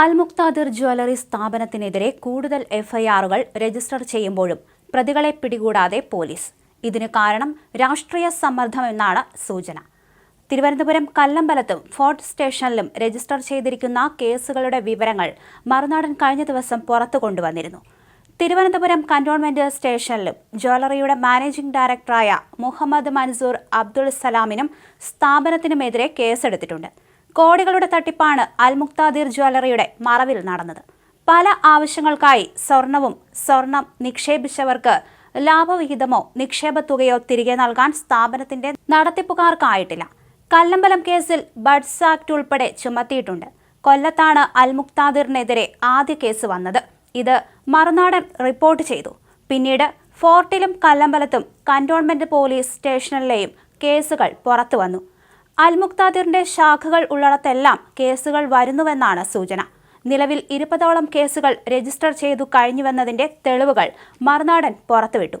അൽമുക്താദിർ jewellery സ്ഥാപനത്തിനെതിരെ കൂടുതൽ എഫ്ഐആറുകൾ register ചെയ്യുമ്പോഴും പ്രതികളെ പിടികൂടാതെ പോലീസ്. ഇതിന് കാരണം രാഷ്ട്രീയ സമ്മർദ്ദമെന്നാണ് സൂചന. തിരുവനന്തപുരം കല്ലമ്പലത്തും ഫോർട്ട് സ്റ്റേഷനിലും രജിസ്റ്റർ ചെയ്തിരിക്കുന്ന കേസുകളുടെ വിവരങ്ങൾ മറുനാടൻ കഴിഞ്ഞ ദിവസം പുറത്തു കൊണ്ടുവന്നിരുന്നു. തിരുവനന്തപുരം കന്റോൺമെന്റ് സ്റ്റേഷനിലും ജ്വല്ലറിയുടെ മാനേജിംഗ് ഡയറക്ടറായ മുഹമ്മദ് മൻസൂർ അബ്ദുൾ സലാമിനും സ്ഥാപനത്തിനുമെതിരെ കേസെടുത്തിട്ടുണ്ട്. കോടികളുടെ തട്ടിപ്പാണ് അൽമുക്താദീർ ജ്വല്ലറിയുടെ മറവിൽ നടന്നത്. പല ആവശ്യങ്ങൾക്കായി സ്വർണവും സ്വർണം നിക്ഷേപിച്ചവർക്ക് ലാഭവിഹിതമോ നിക്ഷേപ തുകയോ തിരികെ നൽകാൻ സ്ഥാപനത്തിന്റെ നടത്തിപ്പുകാർക്കായിട്ടില്ല. കല്ലമ്പലം കേസിൽ ബഡ്സ് ആക്ട് ഉൾപ്പെടെ ചുമത്തിയിട്ടുണ്ട്. കൊല്ലത്താണ് അൽമുക്താദിറിനെതിരെ ആദ്യ കേസ് വന്നത്. ഇത് മറുനാടൻ റിപ്പോർട്ട് ചെയ്തു. പിന്നീട് ഫോർട്ടിലും കല്ലമ്പലത്തും കന്റോൺമെന്റ് പോലീസ് സ്റ്റേഷനിലെയും കേസുകൾ പുറത്തുവന്നു. അൽമുക്താദിറിന്റെ ശാഖകൾ ഉള്ളിടത്തെല്ലാം കേസുകൾ വരുന്നുവെന്നാണ് സൂചന. നിലവിൽ ഇരുപതോളം കേസുകൾ രജിസ്റ്റർ ചെയ്തു കഴിഞ്ഞുവെന്നതിന്റെ തെളിവുകൾ മറുനാടൻ പുറത്തുവിട്ടു.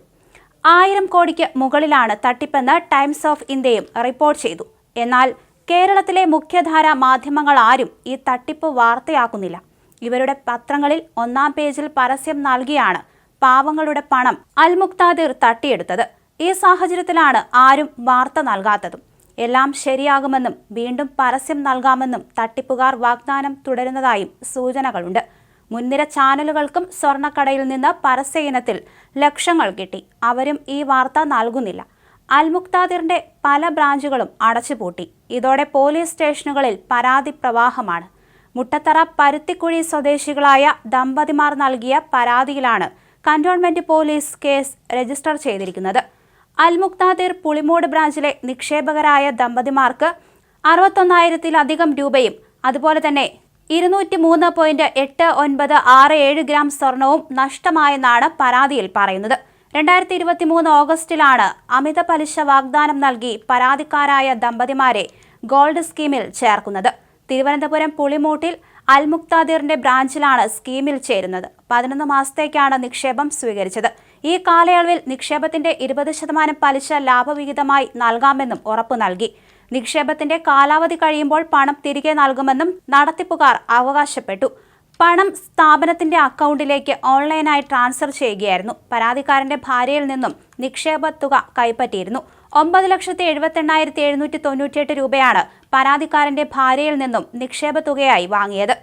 ആയിരം കോടിക്ക് മുകളിലാണ് തട്ടിപ്പെന്ന് ടൈംസ് ഓഫ് ഇന്ത്യയും റിപ്പോർട്ട് ചെയ്തു. എന്നാൽ കേരളത്തിലെ മുഖ്യധാര മാധ്യമങ്ങൾ ആരും ഈ തട്ടിപ്പ് വാർത്തയാക്കുന്നില്ല. ഇവരുടെ പത്രങ്ങളിൽ ഒന്നാം പേജിൽ പരസ്യം നൽകിയാണ് പാവങ്ങളുടെ പണം അൽമുക്താദിർ തട്ടിയെടുത്തത്. ഈ സാഹചര്യത്തിലാണ് ആരും വാർത്ത നൽകാത്തതും. എല്ലാം ശരിയാകുമെന്നും വീണ്ടും പരസ്യം നൽകാമെന്നും തട്ടിപ്പുകാർ വാഗ്ദാനം തുടരുന്നതായും സൂചനകളുണ്ട്. മുൻനിര ചാനലുകൾക്കും സ്വർണക്കടയിൽ നിന്ന് പരസ്യ ഇനത്തിൽ ലക്ഷങ്ങൾ കിട്ടി. അവരും ഈ വാർത്ത നൽകുന്നില്ല. അൽമുക്താദിറിന്റെ പല ബ്രാഞ്ചുകളും അടച്ചുപൂട്ടി. ഇതോടെ പോലീസ് സ്റ്റേഷനുകളിൽ പരാതി പ്രവാഹമാണ്. മുട്ടത്തറ പരുത്തിക്കുഴി സ്വദേശികളായ ദമ്പതിമാർ നൽകിയ പരാതിയിലാണ് കന്റോൺമെന്റ് പോലീസ് കേസ് രജിസ്റ്റർ ചെയ്തിരിക്കുന്നത്. അൽമുക്താദിർ പുളിമൂട് ബ്രാഞ്ചിലെ നിക്ഷേപകരായ ദമ്പതിമാർക്ക് അറുപത്തൊന്നായിരത്തിലധികം രൂപയും അതുപോലെ തന്നെ ഇരുന്നൂറ്റി മൂന്ന് പോയിന്റ് എട്ട് ഒൻപത് ആറ് ഏഴ് ഗ്രാം സ്വർണവും നഷ്ടമായെന്നാണ് പരാതിയിൽ പറയുന്നത്. രണ്ടായിരത്തി ഇരുപത്തി മൂന്ന് ഓഗസ്റ്റിലാണ് അമിത പലിശ വാഗ്ദാനം നൽകി പരാതിക്കാരായ ദമ്പതിമാരെ ഗോൾഡ് സ്കീമിൽ ചേർക്കുന്നത്. തിരുവനന്തപുരം പുളിമൂട്ടിൽ അൽമുക്താദിറിന്റെ ബ്രാഞ്ചിലാണ് സ്കീമിൽ ചേരുന്നത്. പതിനൊന്ന് മാസത്തേക്കാണ് നിക്ഷേപം സ്വീകരിച്ചത്. ഈ കാലയളവിൽ നിക്ഷേപത്തിന്റെ ഇരുപത് ശതമാനം പലിശ ലാഭവിഹിതമായി നൽകാമെന്നും ഉറപ്പു നൽകി. നിക്ഷേപത്തിന്റെ കാലാവധി കഴിയുമ്പോൾ പണം തിരികെ നൽകുമെന്നും നടത്തിപ്പുകാർ അവകാശപ്പെട്ടു. പണം സ്ഥാപനത്തിന്റെ അക്കൗണ്ടിലേക്ക് ഓൺലൈനായി ട്രാൻസ്ഫർ ചെയ്യുകയായിരുന്നു. പരാതിക്കാരന്റെ ഭാര്യയിൽ നിന്നും നിക്ഷേപ തുക കൈപ്പറ്റിയിരുന്നു. ഒമ്പത് ലക്ഷത്തി എഴുപത്തി എണ്ണായിരത്തി എഴുന്നൂറ്റി തൊണ്ണൂറ്റിയെട്ട് രൂപയാണ് പരാതിക്കാരന്റെ ഭാര്യയിൽ നിന്നും നിക്ഷേപ തുകയായി വാങ്ങിയത്.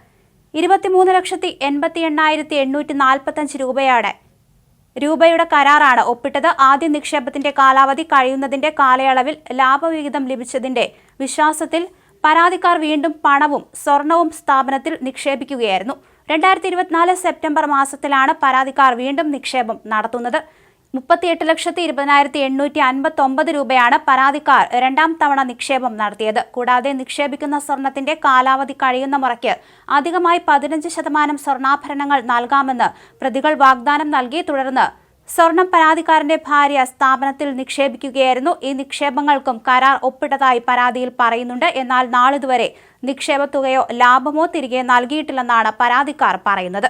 ഇരുപത്തിമൂന്ന് ലക്ഷത്തി എൺപത്തി എണ്ണായിരത്തി എണ്ണൂറ്റി നാൽപ്പത്തഞ്ച് രൂപയാണ്. രൂപയുടെ കരാറാണ് ഒപ്പിട്ടത്. ആദ്യ നിക്ഷേപത്തിന്റെ കാലാവധി കഴിയുന്നതിന്റെ കാലയളവിൽ ലാഭവിഹിതം ലഭിച്ചതിന്റെ വിശ്വാസത്തിൽ പരാതിക്കാർ വീണ്ടും പണവും സ്വർണവും സ്ഥാപനത്തിൽ നിക്ഷേപിക്കുകയായിരുന്നു. രണ്ടായിരത്തി ഇരുപത്തിനാല് സെപ്റ്റംബർ മാസത്തിലാണ് പരാതിക്കാർ വീണ്ടും നിക്ഷേപം നടത്തുന്നത്. മുപ്പത്തിയെട്ട് ലക്ഷത്തി ഇരുപതിനായിരത്തി എണ്ണൂറ്റി അൻപത്തി ഒമ്പത് രൂപയാണ് പരാതിക്കാർ രണ്ടാം തവണ നിക്ഷേപം നടത്തിയത്. കൂടാതെ നിക്ഷേപിക്കുന്ന സ്വർണത്തിന്റെ കാലാവധി കഴിയുന്ന മുറയ്ക്ക് അധികമായി പതിനഞ്ച് ശതമാനം സ്വർണാഭരണങ്ങൾ നൽകാമെന്ന് പ്രതികൾ വാഗ്ദാനം നൽകി. തുടർന്ന് സ്വർണം പരാതിക്കാരന്റെ ഭാര്യ സ്ഥാപനത്തിൽ നിക്ഷേപിക്കുകയായിരുന്നു. ഈ നിക്ഷേപങ്ങൾക്കും കരാർ ഒപ്പിട്ടതായി പരാതിയിൽ പറയുന്നുണ്ട്. എന്നാൽ നാളിതുവരെ നിക്ഷേപ തുകയോ ലാഭമോ തിരികെ നൽകിയിട്ടില്ലെന്നാണ് പരാതിക്കാർ പറയുന്നത്.